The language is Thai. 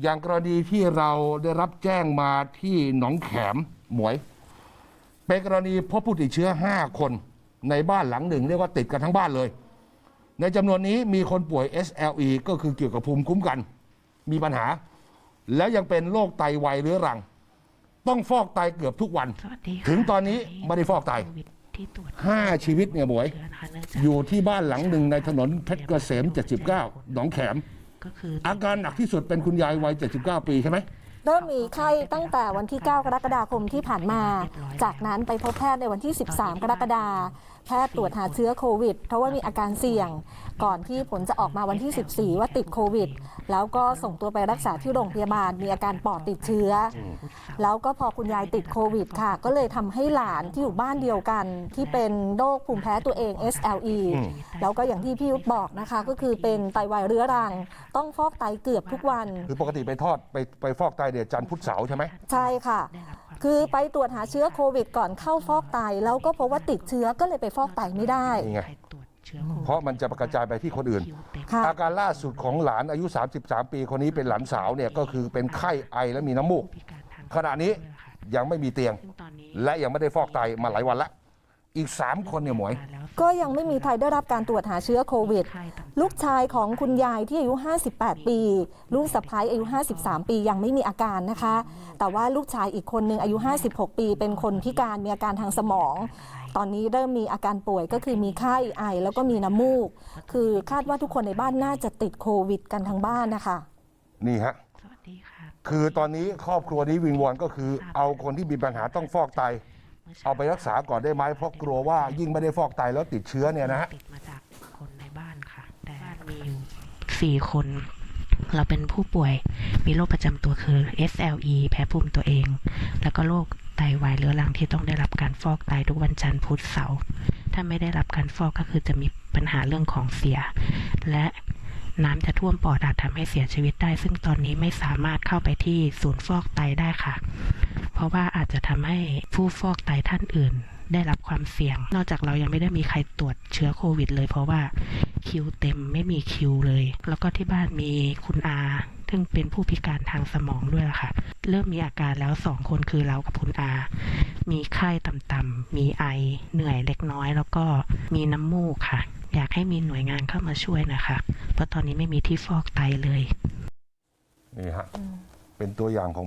อย่างกรณีที่เราได้รับแจ้งมาที่หนองแขมหมวย เป็นกรณีพบผู้ติดเชื้อ 5 คนในบ้านหลังหนึ่ง เรียกว่าติดกันทั้งบ้านเลย ในจำนวนนี้มีคนป่วย SLE ก็คือเกี่ยวกับภูมิคุ้มกัน มีปัญหา แล้วยังเป็นโรคไตวายเรื้อรัง ต้องฟอกไตเกือบทุกวันสวัสดีค่ะถึงตอนนี้ไม่ได้ฟอกไตโควิดที่ตรวจ5ชีวิตเนี่ยหมวยเชื้อนะคะเนื่องจากอยู่ที่บ้านหลังหนึ่งในถนนเพชรเกษม 79 หนองแขม ก็คืออาการหนักที่สุดเป็นคุณยายวัย 79 ปีใช่ไหม เริ่มมีไข้ตั้งแต่วันที่ 9 กรกฎาคมที่ผ่านมา จากนั้นไปพบแพทย์ในวันที่ 13 กรกฎาคมแพทย์ตรวจหาเชื้อโควิด เพราะว่ามีอาการเสี่ยง ก่อนที่ผลจะออกมาวันที่ 14 ว่าติดโควิด แล้วก็ส่งตัวไปรักษาที่โรงพยาบาล มีอาการปอดติดเชื้อ แล้วก็พอคุณยายติดโควิดค่ะ ก็เลยทำให้หลานที่อยู่บ้านเดียวกัน ที่เป็นโรคภูมิแพ้ตัวเอง SLE แล้วก็อย่างที่พี่ยุทธบอกนะคะ ก็คือเป็นไตวายเรื้อรัง ต้องฟอกไตเกือบทุกวัน คือปกติไปทอดไปไปฟอกไตเดี๋ยวจันทร์พุธเสาร์ใช่ไหมใช่ค่ะ คือไปตรวจหาเชื้อโควิดก่อนเข้าฟอกไต แล้วก็พบว่าติดเชื้อก็เลยไปฟอกไตไม่ได้นี่ไงใครตรวจเชื้อโควิดเพราะมันจะกระจายไปที่คนอื่นคิวเต็มค่ะอาการล่าสุดของหลานอายุ 33 ปีคนนี้เป็นหลานสาวเนี่ยก็คือเป็นไข้ไอและมีน้ำมูกพิการทางขณะนี้ด้วยค่ะยังไม่มีเตียงซึ่งตอนนี้และยังไม่ได้ฟอกไตมาหลายวันละ อีก 3 คนเนี่ยหมวยแล้วก็ยังไม่มีใครได้รับการตรวจหาเชื้อโควิดไข้ต่ำลูกชายของคุณยายที่อายุ 58 ปี ลูกสะพ้ายอายุ 53 ปียังไม่มีอาการนะคะ แต่ว่าลูกชายอีกคนหนึ่งอายุ 56 ปี เป็นคนพิการมีอาการทางสมอง ตอนนี้เริ่มมีอาการป่วยก็คือมีไข้ไอแล้วก็มีน้ำมูก คือคาดว่าทุกคนในบ้านน่าจะติดโควิด กันทั้งบ้านนะคะนี่ฮะสวัสดีค่ะคือตอนนี้ครอบครัวนี้วิงวอนก็คือ เอาคนที่มีปัญหาต้องฟอกไต เอาไปรักษาก่อนได้ไหมเพราะกลัวว่ายิ่งไม่ได้ฟอกไตแล้วติดเชื้อเนี่ยนะฮะติดมาจากคนในบ้านค่ะ แต่บ้านมีอยู่สี่คน เราเป็นผู้ป่วย มีโรคประจำตัวคือ SLE แพ้ภูมิตัวเอง แล้วก็โรคไตวายเรื้อรังที่ต้องได้รับการฟอกไตทุกวันจันทร์พุธเสาร์ถ้าไม่ได้รับการฟอกก็คือจะมีปัญหาเรื่องของเสีย และ น้ำจะท่วมปอดอาจทำให้เสียชีวิตได้ ซึ่งตอนนี้ไม่สามารถเข้าไปที่ศูนย์ฟอกไตได้ค่ะ เพราะว่าอาจจะทำให้ผู้ฟอกไตท่านอื่น ได้รับความเสี่ยง นอกจากเรายังไม่ได้มีใครตรวจเชื้อโควิด เลย เพราะว่าคิวเต็มไม่มีคิวเลย แล้วก็ที่บ้านมีคุณอาซึ่งเป็นผู้พิการทางสมองด้วยล่ะค่ะ เริ่มมีอาการแล้วสองคนคือเรากับคุณอา มีไข้ต่ำๆมีไอเหนื่อยเล็กน้อย แล้วก็มีน้ำมูกค่ะ อยากให้มีหน่วยงานเข้ามาช่วยนะคะ เพราะตอนนี้ไม่มีที่ฟอกไตเลย นี่ฮะ เป็นตัวอย่างของ